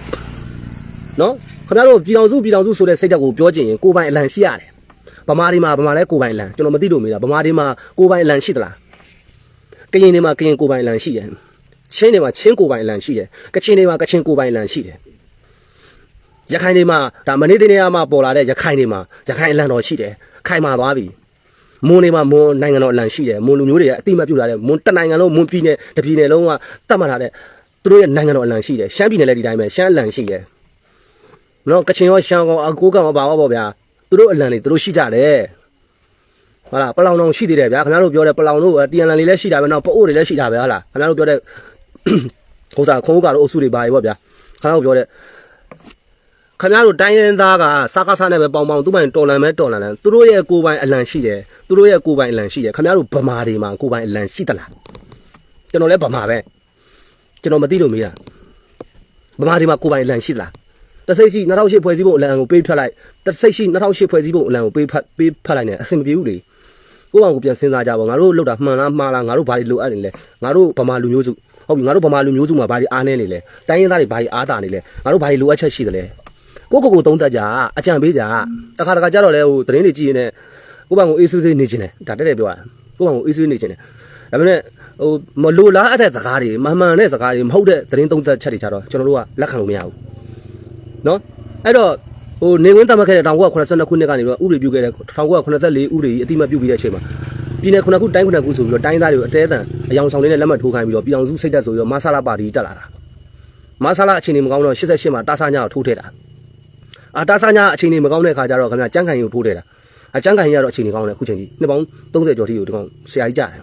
နော်ခင်ဗျားတို့ပြည်အောင်စုပြည်အောင်စုဆိုတဲ့စိတ်ဓာတ်ကိုပြောချင်ရင်ကိုယ်ပိုင်အလံရှိရတယ်ဗမာတွေမှာဗမာလဲကိုယ်ပိုင်လန်ကျွန်တော်မသိလို့မေးတာဗမာတွေမှာကိုယ်ပိုင်လန်ရှိသလားကရင်တွေမှာကရင်ကိုယ်ပိုင်လန်ရှိတယ်ချင်းတွေမှာချင်းကိုယ်ပိုင်လန်ရှိတယ်ကချင်တွေမှာကချင်ကိုယ်ပိုင်လန်ရှိတယ်ရခိုင်တွေမှာဒါမနေ့တနေ့ကမှပေါ်လာတဲ့ရခိုင်တွေမှာရခိုင်အလံတော်ရှိတယ်ခိုင်မာသွားပြီမွန်တွေမှာမွန်နိုင်ငံတော်အလံရှိတယ်မွန်လူမျိုးတွေကအတိမတ်ပြုလာတဲ့မွန်တနိုင်ငံလုံးမွန်ပြည်နယ်တပြည်နယ်လုံးကတတ်မှတ်ထားတဲ့သူတို့ရဲ့နိုင်ငံတော်အလံရှိတယ်ရှမ်းပြည်နယ်လည်းဒီတိုင်းပဲရှမ်းအလံရှိတယ် နော်ကချင်ရောရှမ်းကောအကိုးကောင်ရောပါပါပေါ့ဗျာသူတို့အလံတွေသူတို့ရှိကြတယ်ဟုတ်လားပလောင်တောင်ရှိသေးတယ်ဗျာခင်ဗျားတို့ပြောတဲ့ပလောင်တို့တီယန်လန်လေးလည်းရှိတာပဲနောက်ပအိုးတွေလည်းရှိတာပဲဟုတ်လားခင်ဗျားတို့ပြောတဲ့ခုံးစားခုံးကားတို့အုပ်စုတွေပါပြီပေါ့ဗျာခင်ဗျားတို့ပြောတဲ့ခင်ဗျားတို့တိုင်းရင်းသားကစားကားစားနဲ့ပဲပေါင်ပေါင်သူ့ပိုင်တော်လန်ပဲတော်လန်လန်သူတို့ရဲ့ကိုယ်ပိုင်အလံရှိတယ်သူတို့ရဲ့ကိုယ်ပိုင်အလံရှိတယ်ခင်ဗျားတို့ဗမာတွေမှာကိုယ်ပိုင်အလံရှိသလားကျွန်တော်လည်းဗမာပဲကျွန်တော်မသိလို့မေးတာဗမာတွေမှာကိုယ်ပိုင်အလံရှိသလား တဆိတ်ရှိ2008ဖွဲ့စည်းပုံအလံကိုပေးဖတ်လိုက်တဆိတ်ရှိ2008ဖွဲ့စည်းပုံအလံကိုပေးဖတ်ပေးဖတ်လိုက်နေအဆင်မပြေဘူးလေကိုယ့်အောင်ကိုပြန်စဉ်းစားကြပါငါတို့လောက်တာမှန်လားမှားလားငါတို့ဘာတွေလိုအပ်နေလဲငါတို့ဗမာလူမျိုးစုဟုတ်ပြီငါတို့ဗမာလူမျိုးစုမှာဘာတွေအားနေနေလဲတိုင်းရင်းသားတွေဘာတွေအားတာနေလဲငါတို့ဘာတွေလိုအပ်ချက်ရှိတယ်လဲကိုကိုကိုသုံးသက်ကြအကြံပေးကြတခါတခါကြတော့လဲဟိုသတင်းတွေကြည့်ရင်ကိုယ့်ဘာကိုအေးဆူးစေးနေခြင်းတယ်ဒါတက်တက်ပြောရကိုယ့်ဘာကိုအေးဆူးနေခြင်းတယ်ဒါပေမဲ့ဟိုမလိုလားအပ်တဲ့စကားတွေမမှန်တဲ့စကားတွေမဟုတ်တဲ့သတင်းသုံးသက်ချက်တွေကြတော့ကျွန်တော်တို့ကလက်ခံလို့မရဘူး နော်အဲ့တော့ဟိုနေဝင်းတတ်မှတ်ခဲ့တဲ့1982ခုနှစ်ကနေတော့ဥပဒေပြုခဲ့တဲ့1984ဥပဒေကြီးအတိအမတ်ပြုပြီးတဲ့အချိန်မှာပြည်နယ်ခုနှစ်ခုတိုင်းခုနှစ်ခုဆိုပြီးတော့တိုင်းသားတွေကိုအတဲအတန်အယောင်ဆောင်လေးနဲ့လက်မှတ်ထိုးခိုင်းပြီးတော့ပြည်အောင်စုစိတ်သက်ဆိုပြီးတော့မဆာလာပါတီတက်လာတာမဆာလာအခြေအနေမကောင်းတော့88မှာတာဆာညာကိုထိုးထည့်တာအာတာဆာညာအခြေအနေမကောင်းတဲ့အခါကျတော့ခင်ဗျာကြမ်းခိုင်ကိုထိုးထည့်တာအကြမ်းခိုင်ရတော့အခြေအနေကောင်းတယ်အခုချိန်ကြီးနှစ်ပေါင်း30ကျော်ထိကိုဒီကောင်ဆရာကြီးကြတယ်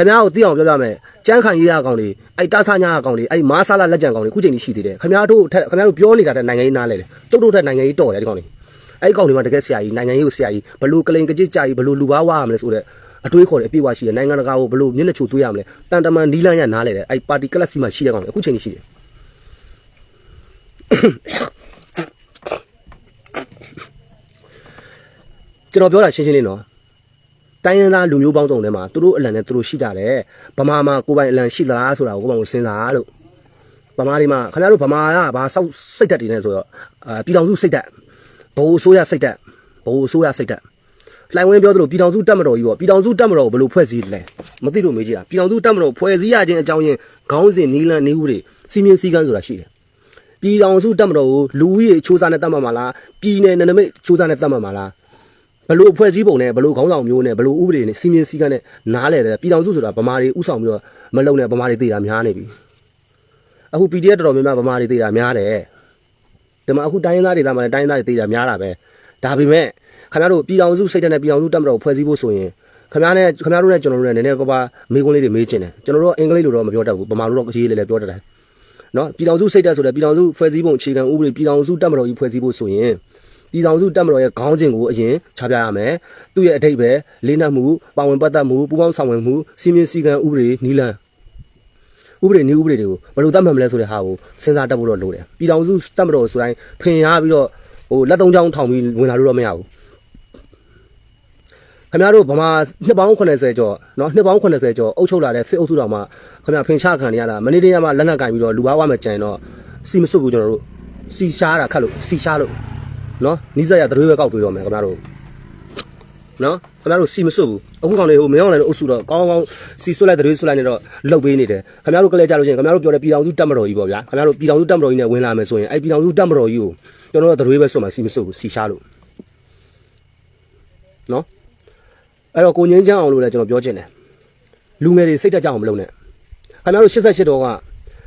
ခင်ဗျားကိုသိအောင်ပြောပြမယ်ကြမ်းခိုင်ရေးရအကောင်လေးအဲ့တာဆာညာအကောင်လေးအဲ့မာဆာလာလက်ကြံအကောင်လေးအခုချိန်ကြီးရှိသေးတယ်ခင်ဗျားတို့ထက်ခင်ဗျားတို့ပြောနေတာတဲ့နိုင်ငံရေးနားလဲတယ်ကျုပ်တို့ထက်နိုင်ငံရေးတော်တယ်ဒီကောင်လေးအဲ့ဒီကောင်လေးမှာတကယ်ဆရာကြီးနိုင်ငံရေးကိုဆရာကြီးဘလို့ကလိန်ကကြစ်ကြာကြီးဘလို့လူဘာဝရမလဲဆိုတဲ့အတွေးခေါ်တယ်အပြည့်အဝရှိတယ်နိုင်ငံတကာကိုဘလို့မျက်နှာချိုသွေးရမလဲတန်တမန်နီလန်းရနားလဲတယ်အဲ့ပါတီကလပ်စီမှာရှိတဲ့ကောင်လေးအခုချိန်ကြီးရှိတယ်ကျွန်တော်ပြောတာရှင်းရှင်းလေးနော် တိုင်းရင်းသားလူမျိုးပေါင်းစုံထဲမှာသူတို့အလံနဲ့သူတို့ရှိကြတယ်ဗမာမှာကိုယ်ပိုင်အလံရှိသလားဆိုတာကိုကိုယ်ပိုင်ကိုစဉ်းစားလို့ဗမာတွေမှာခင်ဗျားတို့ဗမာကဘာစောက်စိတ်ဓာတ်တွေနဲ့ဆိုတော့အာပြည်တော်စုစိတ်ဓာတ်ဘိုးအစိုးရစိတ်ဓာတ်ဘိုးအစိုးရစိတ်ဓာတ်လှိုင်ဝင်းပြောသလိုပြည်တော်စုတက်မတော်ကြီးပေါ့ပြည်တော်စုတက်မတော်ကိုဘယ်လိုဖွဲ့စည်းလဲမသိလို့မေးကြည့်တာပြည်တော်စုတက်မတော်ဖွဲ့စည်းရခြင်းအကြောင်းရင်းခေါင်းစဉ်နီးလန်းနေဦးတွေစီမင်းစည်းကမ်းဆိုတာရှိတယ်ပြည်တော်စုတက်မတော်ကိုလူဦးရေချိုးစားနဲ့တတ်မှတ်မှာလားပြည်နယ်နယ်နိမိတ်ချိုးစားနဲ့တတ်မှတ်မှာလား ဘလို့အဖွဲ့စည်းပုံနဲ့ဘလို့ခေါင်းဆောင်မျိုးနဲ့ဘလို့ဥပဒေနဲ့စီမင်းစည်းကမ်းနဲ့နားလဲတယ်ပြည်တော်စုဆိုတာဗမာတွေဥဆောင်ပြီးတော့မလုံနဲ့ဗမာတွေသိတာများနေပြီအခု PDF တော်တော်များများဗမာတွေသိတာများတယ်ဒီမှာအခုတိုင်းရင်းသားတွေသားမှာလည်းတိုင်းရင်းသားတွေသိတာများတာပဲဒါပေမဲ့ခင်ဗျားတို့ပြည်တော်စုစိတ်ဓာတ်နဲ့ပြည်တော်စုတက်မတော်ကိုဖွဲ့စည်းဖို့ဆိုရင်ခင်ဗျားနဲ့ခင်ဗျားတို့နဲ့ကျွန်တော်တို့နဲ့နည်းနည်းကပါမေးခွန်းလေးတွေမေးချင်တယ်ကျွန်တော်တို့အင်္ဂလိပ်လိုတော့မပြောတတ်ဘူးဗမာလိုတော့အရေးလေးလည်းပြောတတ်တယ်နော်ပြည်တော်စုစိတ်ဓာတ်ဆိုတဲ့ပြည်တော်စုဖွဲ့စည်းပုံအခြေခံဥပဒေပြည်တော်စုတက်မတော်ကြီးဖွဲ့စည်းဖို့ဆိုရင် ပြည်ထောင်စုတပ်မတော်ရဲ့ခေါင်းစဉ်ကိုအရင်ခြားပြရမယ်။သူ့ရဲ့အဓိပ္ပာယ်လေးနက်မှုပါဝင်ပတ်သက်မှုပူးပေါင်းဆောင်ရွက်မှုစီမင်းစည်းကမ်းဥပဒေနီလန်ဥပဒေနည်းဥပဒေတွေကိုဘယ်လိုသတ်မှတ်မလဲဆိုတဲ့ဟာကိုစဉ်းစားတတ်ဖို့တော့လိုတယ်။ပြည်ထောင်စုတပ်မတော်ဆိုတိုင်းဖင်ရပြီးတော့ဟိုလက်သုံးချောင်းထောင်ပြီးဝင်လာလို့တော့မရဘူး။ခင်ဗျားတို့ဗမာနှစ်ပေါင်း80ကျော်နော်နှစ်ပေါင်း80ကျော်အုပ်ချုပ်လာတဲ့စစ်အုပ်စုတော်မှာခင်ဗျားဖင်ချခံရတာမနေ့တည်းကမှလက်နက်ကင်ပြီးတော့လူဘာဝမကြံတော့စီမစွတ်ဘူးကျွန်တော်တို့စီရှားတာခတ်လို့စီရှားလို့ နော်နီးစပ်ရတရွေးပဲကောက်တွေးတော့မယ်ခင်ဗျားတို့နော်ခင်ဗျားတို့စီမစွတ်ဘူးအခုကောင်တွေဟိုမင်းအောင်လည်းအုပ်စုတော့ကောင်းကောင်းစီစွတ်လိုက်တရွေးစွတ်လိုက်နေတော့လှုပ်ပေးနေတယ်ခင်ဗျားတို့ကလဲကြလို့ချင်းခင်ဗျားတို့ပြောတဲ့ပြည်တော်စုတက်မတော်ကြီးပေါ့ဗျာခင်ဗျားတို့ပြည်တော်စုတက်မတော်ကြီးနဲ့ဝင်လာမယ်ဆိုရင်အဲ့ပြည်တော်စုတက်မတော်ကြီးကိုကျွန်တော်တို့တရွေးပဲစွတ်မှာစီမစွတ်ဘူးစီရှားလို့နော်အဲ့တော့ကိုငင်းချမ်းအောင်လို့လည်းကျွန်တော်ပြောချင်တယ်လူငယ်တွေစိတ်တက်ကြအောင်မလုပ်နဲ့ခင်ဗျားတို့88တော့က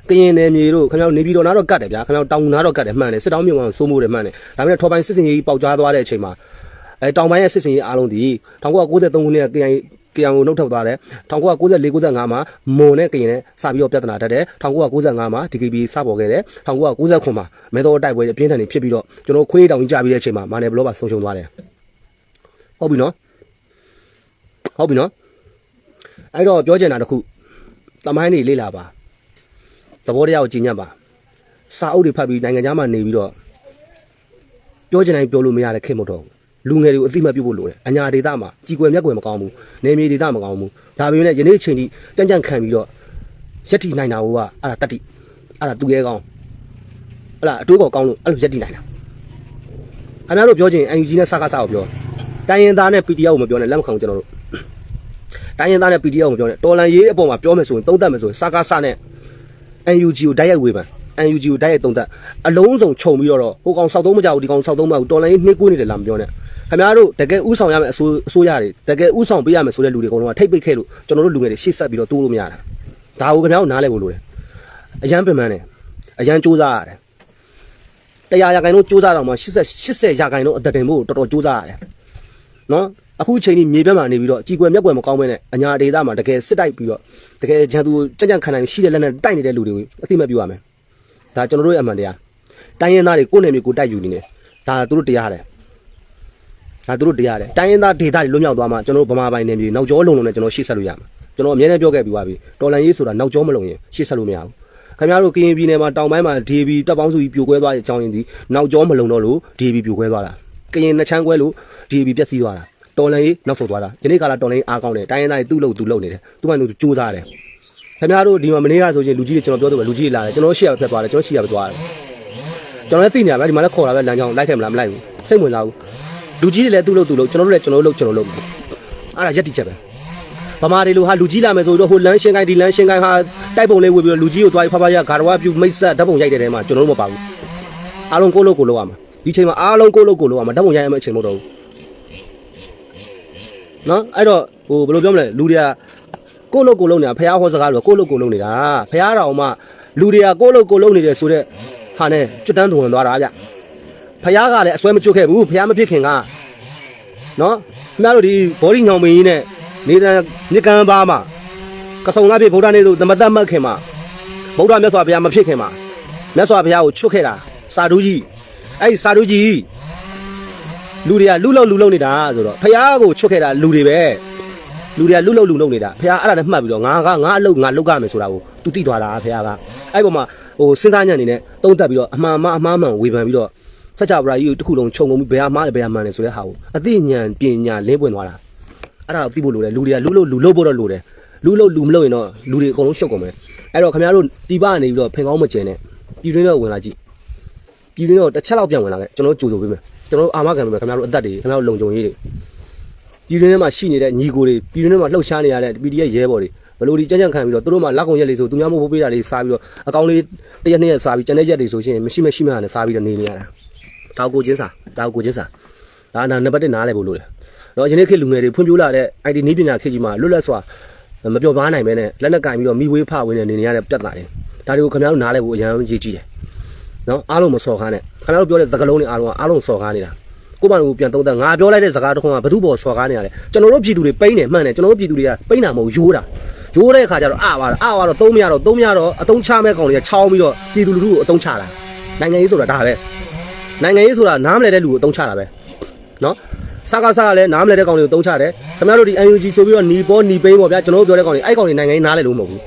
ကရင်နယ်မြေတို့ခင်ဗျားတို့နေပြည်တော်နားတော့ကတ်တယ်ဗျာခင်ဗျားတို့တောင်ငူနားတော့ကတ်တယ်မှန်တယ်စစ်တောင်းမြုံအောင်စိုးမိုးတယ်မှန်တယ်ဒါပေမဲ့ထော်ပိုင်းစစ်စင်ကြီးပေါက်ကြားသွားတဲ့အချိန်မှာအဲတောင်ပိုင်းရဲ့စစ်စင်ရေးအားလုံးဒီ1993ခုနှစ်က KI KI ကိုနှုတ်ထွက်သွားတယ်1994 95မှာမွန်နဲ့ကရင်နဲ့စပြီးတော့ပြဿနာတက်တယ်1995မှာ DKB စပေါ်ခဲ့တယ်1999မှာမဲတော်တိုက်ပွဲအပြင်းထန်နေဖြစ်ပြီးတော့ကျွန်တော်ခွေးတောင်ကြီးကြပြီးတဲ့အချိန်မှာမာနယ်ဘလော့ပါဆုံးရှုံးသွားတယ်ဟုတ်ပြီနော်ဟုတ်ပြီနော်အဲ့တော့ပြောချင်တာတစ်ခုသမိုင်းတွေလေ့လာပါ သဘောတရားကိုကြည်ညတ်ပါစာအုပ်တွေဖတ်ပြီးနိုင်ငံခြားမှာနေပြီးတော့ပြောချင်တိုင်းပြောလို့မရတဲ့ခေတ်မဟုတ်တော့ဘူးလူငယ်တွေကိုအသိမှတ်ပြုဖို့လိုတယ်အညာဒေတာမှာကြီးကွယ်မြက်ကွယ်မကောင်းဘူးနေမြေဒေတာမကောင်းဘူးဒါပေမဲ့ယနေ့အချိန်ထိကြမ်းကြမ်းခံပြီးတော့ရက်တီနိုင်တာကအဲ့ဒါတတ္တိအဲ့ဒါသူရဲကောင်းအဲ့ဒါအတိုးကောကောင်းလို့အဲ့လိုရက်တီနိုင်တာခင်ဗျားတို့ပြောချင် UNG နဲ့စကားစကိုပြောတိုင်းရင်သားနဲ့ PTO ကိုမပြောနဲ့လက်မခံဘူးကျွန်တော်တို့တိုင်းရင်သားနဲ့ PTO ကိုမပြောနဲ့တော်လန်ရေးအပေါ်မှာပြောမယ်ဆိုရင်သုံးသပ်မယ်ဆိုရင်စကားစနဲ့ UNG ကိုတိုက်ရိုက်ဝေဖန် UNG ကိုတိုက်ရိုက်သုံးသပ်အလုံးစုံခြုံပြီးတော့ဟိုကောင်ဆောက်သုံးမကြဘူးဒီကောင်ဆောက်သုံးမဘူးတော်လန်ရေးနှိကွေးနေတယ်လားမပြောနဲ့ခင်ဗျားတို့တကယ်ဥဆောင်ရမယ်အစိုးအစိုးရတွေတကယ်ဥဆောင်ပေးရမယ်ဆိုတဲ့လူတွေအကုန်လုံးကထိတ်ပိတ်ခဲ့လို့ကျွန်တော်တို့လူငယ်တွေရှေ့ဆက်ပြီးတော့တိုးလို့မရတာဒါကိုခင်ဗျားတို့နားလည်ဖို့လိုတယ်အရန်ပင်ပန်းတယ်အရန်စူးစမ်းရတယ်တရားရာခိုင်တော့စူးစမ်းတော့မှ80 80ရာခိုင်တော့အသက်တင်ဖို့တော်တော်စူးစမ်းရတယ်နော် အခုချိန်ကြီးမြေပြတ်မှာနေပြီးတော့အကြီးကွယ်မြက်ကွယ်မကောင်းမဲနဲ့အညာဒေတာမှာတကယ်စစ်တိုက်ပြီးတော့တကယ်ဂျန်သူကြံ့ကြံ့ခံနိုင်ရှိတဲ့လက်နဲ့တိုက်နေတဲ့လူတွေကိုအသိမဲ့ပြုရမယ်ဒါကျွန်တော်တို့ရဲ့အမှန်တရားတိုင်းရင်းသားတွေကိုယ်နယ်မြေကိုတိုက်ယူနေတယ်ဒါသူတို့တရားတယ်ဒါသူတို့တရားတယ်တိုင်းရင်းသားဒေသတွေလွတ်မြောက်သွားမှကျွန်တော်တို့ဗမာပိုင်းနေပြည်နောက်ကျောလုံးလုံးနဲ့ကျွန်တော်ရှေ့ဆက်လို့ရမှာကျွန်တော်အမြဲတမ်းပြောခဲ့ပြီးပါပြီတော်လန်ရေးဆိုတာနောက်ကျောမလုံးရင်ရှေ့ဆက်လို့မရဘူးခင်ဗျားတို့ကရင်ပြည်နယ်မှာတောင်ပိုင်းမှာ DB တပ်ပေါင်းစုကြီးပြိုကွဲသွားတဲ့အကြောင်းရင်းဒီနောက်ကျောမလုံးတော့လို့ DB ပြိုကွဲသွားတာကရင်နှစ်ချမ်းကွဲလို့ DB ပြက်စီးသွားတာ တော်လန်ရေးနောက်ဆုတ်သွားတာဒီနေ့ကာလတော်လန်ရေးအားကောင်းတယ်တိုင်းရင်းသားတွေသူ့လို့သူ့လို့နေတယ်သူ့မှသူစူးစမ်းတယ်ခင်ဗျားတို့ဒီမှာမနေ့ကဆိုရင်လူကြီးတွေကျွန်တော်ပြောတော့လူကြီးတွေလာတယ်ကျွန်တော်ရှေ့ရဖက်သွားတယ်ကျွန်တော်ရှေ့ရပဲသွားတယ်ကျွန်တော်လည်းသိနေရဗျဒီမှာလည်းခေါ်လာပဲလမ်းကြောင်းလိုက်ခဲ့မလားမလိုက်ဘူးစိတ်ဝင်စားဘူးလူကြီးတွေလည်းသူ့လို့သူ့လို့ကျွန်တော်တို့လည်းကျွန်တော်တို့လို့ကျွန်တော်တို့လို့အဲ့ဒါရက်တိချက်ပဲဗမာတွေလိုဟာလူကြီးလာမယ်ဆိုတော့ဟိုလမ်းရှင်းကိုင်းဒီလမ်းရှင်းကိုင်းဟာတိုက်ပုံလေးဝေပြီးတော့လူကြီးကိုသွားပြီးဖဖရဂါရဝပြုမိတ်ဆက်ဓာတ်ပုံရိုက်တဲ့တဲမှာကျွန်တော်တို့မပါဘူးအားလုံးကိုလို့ကိုလို့ရမှာဒီချိန်မှာအားလုံးကိုလို့ကိုလို့ရမှာဓာတ်ပုံရိုက်ရမယ့်အချိန်မဟုတ်တော့ဘူး နော်အဲ့တော့ဟိုဘယ်လိုပြောမလဲလူတွေကကိုလို့ကိုလို့နေတာဖះဟောစကားလို့ကိုလို့ကိုလို့နေတာဖះတော်မှလူတွေကကိုလို့ကိုလို့နေတယ်ဆိုတော့ဟာနဲ့ကျွတ်တန်းသွန်သွားတာဗျဖះကလည်းအစွဲမကျွတ်ခဲ့ဘူးဖះမဖြစ်ခင်ကနော်ခင်ဗျားတို့ဒီဘောဒီညောင်မင်းကြီးနဲ့နေတဲ့မြစ်ကမ်းပါမှာကစုံသားဖြစ်ဗုဒ္ဓနေလို့တမတ်တတ်မှတ်ခင်မှာဗုဒ္ဓမြတ်စွာဘုရားမဖြစ်ခင်မှာမြတ်စွာဘုရားကိုချွတ်ခဲ့တာစာဓုကြီးအဲ့ဒီစာဓုကြီး လူတွေကလူလောက်လူလောက်နေတာဆိုတော့ဘုရားကိုချွတ်ခဲ့တာလူတွေပဲလူတွေကလူလောက်လူလောက်နေတာဘုရားအဲ့ဒါနဲ့မှတ်ပြီးတော့ငါကငါအလုပ်ငါလုပ်ရမယ်ဆိုတာကိုသူသိသွားတာဘုရားကအဲ့ပေါ်မှာဟိုစဉ်းစားညံ့နေနဲ့တုံးတက်ပြီးတော့အမှန်မှန်အမှားမှန်ဝေဖန်ပြီးတော့စัจ java ကြီးကိုတစ်ခုလုံးခြုံငုံပြီးဘယ်ဟာမှားလဲဘယ်ဟာမှန်လဲဆိုတဲ့ဟာကိုအသိဉာဏ်ပညာလင်းပွင့်သွားတာအဲ့ဒါကိုသိဖို့လိုတယ်လူတွေကလူလို့လူလို့ဖို့တော့လိုတယ်လူလို့လူမလို့ရင်တော့လူတွေအကုန်လုံးရှုပ်ကုန်မယ်အဲ့တော့ခင်ဗျားတို့တီးပနေပြီးတော့ဖင်ကောင်းမကျင်နဲ့ပြည်တွင်းတော့ဝင်လာကြည့်ပြည်တွင်းတော့တစ်ချက်လောက်ပြန်ဝင်လာခဲ့ကျွန်တော်တို့ကြိုဆိုပေးမယ် ကျွန်တော်တို့အာမခံပေးမယ်ခင်ဗျားတို့အသက်တွေခင်ဗျားတို့လုံခြုံရေးတွေပြည်တွင်းထဲမှာရှိနေတဲ့ညီကိုတွေပြည်တွင်းထဲမှာလှုပ်ရှားနေရတဲ့ PDF ရဲဘော်တွေဘလို့ဒီကြမ်းကြမ်းခံပြီးတော့သူတို့မှလက်ကုံရက်လေးဆိုသူများမဟုတ်ပေးတာလေးစားပြီးတော့အကောင်လေးတစ်ရက်နှစ်ရက်စားပြီးကျန်တဲ့ရက်တွေဆိုရှင်မရှိမရှိမှနဲ့စားပြီးတော့နေနေရတာဒါကိုချင်းစာဒါကိုချင်းစာဒါနာနံပါတ်1နားလဲဖို့လို့လေတော့ယနေ့ခေတ်လူငယ်တွေဖွံ့ဖြိုးလာတဲ့ IT နည်းပညာခေတ်ကြီးမှာလွတ်လပ်စွာမပြောပါနိုင်ပဲနဲ့လက်နက်ကင်ပြီးတော့မိဝေးဖဝင်နေနေရတဲ့ပြဿနာတွေဒါတွေကိုခင်ဗျားတို့နားလဲဖို့အရန်ရေးကြည့်တယ် နော်အားလုံးမစော်ကားနဲ့ခင်ဗျားတို့ပြောတဲ့သကလုံးတွေအားလုံးကအားလုံးစော်ကားနေတာ ကိုယ့်ဘာလို့ပြန်သုံးသက်ငါပြောလိုက်တဲ့စကားတစ်ခုကဘသူ့ဘော်ဆွာကားနေရလဲကျွန်တော်တို့ပြည်သူတွေပိန်းတယ်မှန်တယ်ကျွန်တော်တို့ပြည်သူတွေကပိန်းတာမဟုတ်ရိုးတာရိုးတဲ့အခါကျတော့အပါတော့အပါတော့သုံးမရတော့သုံးမရတော့အတုံးချမဲ့ကောင်တွေကချောင်းပြီးတော့ပြည်သူလူထုကိုအတုံးချတာနိုင်ငံရေးဆိုတာဒါပဲနိုင်ငံရေးဆိုတာနားမလဲတဲ့လူကိုအတုံးချတာပဲနော်စကားစားကလည်းနားမလဲတဲ့ကောင်တွေကိုတုံးချတယ်ခင်ဗျားတို့ဒီ UNG ဆိုပြီးတော့หนีပေါ်หนีပိန်းပေါ့ဗျာကျွန်တော်တို့ပြောတဲ့ကောင်တွေအဲ့ကောင်တွေနိုင်ငံရေးနားလဲလို့မဟုတ်ဘူး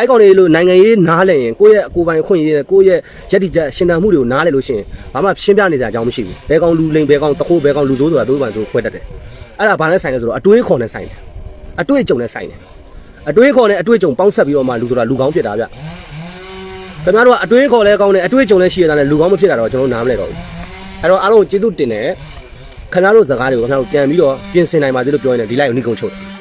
အဲ့ကောင်တွေလို့နိုင်ငံရေးနားလဲရင်ကိုယ့်ရဲ့အကိုယ်ပိုင်အခွင့်အရေးနဲ့ကိုယ့်ရဲ့ရည်တည်ချက်ရှင်သန်မှုတွေကိုနားလဲလို့ရှိရင်ဘာမှရှင်းပြနေတဲ့အကြောင်းမရှိဘူးဘဲကောင်လူလိန်ဘဲကောင်တခိုးဘဲကောင်လူဆိုးဆိုတာတို့ဘာတို့ခွဲတတ်တယ်အဲ့ဒါဘာနဲ့ဆိုင်လဲဆိုတော့အတွေးခေါ်နဲ့ဆိုင်တယ်အတွေးကြုံနဲ့ဆိုင်တယ်အတွေးခေါ်နဲ့အတွေးကြုံပေါင်းဆက်ပြီးတော့မှလူဆိုတာလူကောင်းဖြစ်တာဗျခင်ဗျားတို့ကအတွေးခေါ်လဲကောင်းတယ်အတွေးကြုံလဲရှိရတာနဲ့လူကောင်းမဖြစ်တာတော့ကျွန်တော်နားမလဲတော့ဘူးအဲ့တော့အားလုံးကျေးဇူးတင်တယ်ခင်ဗျားတို့စကားတွေကိုခင်ဗျားတို့ပြန်ပြီးတော့ပြင်ဆင်နိုင်ပါသေးလို့ပြောရင်လည်းဒီလိုက်ကိုနှိကုံချုပ်တယ်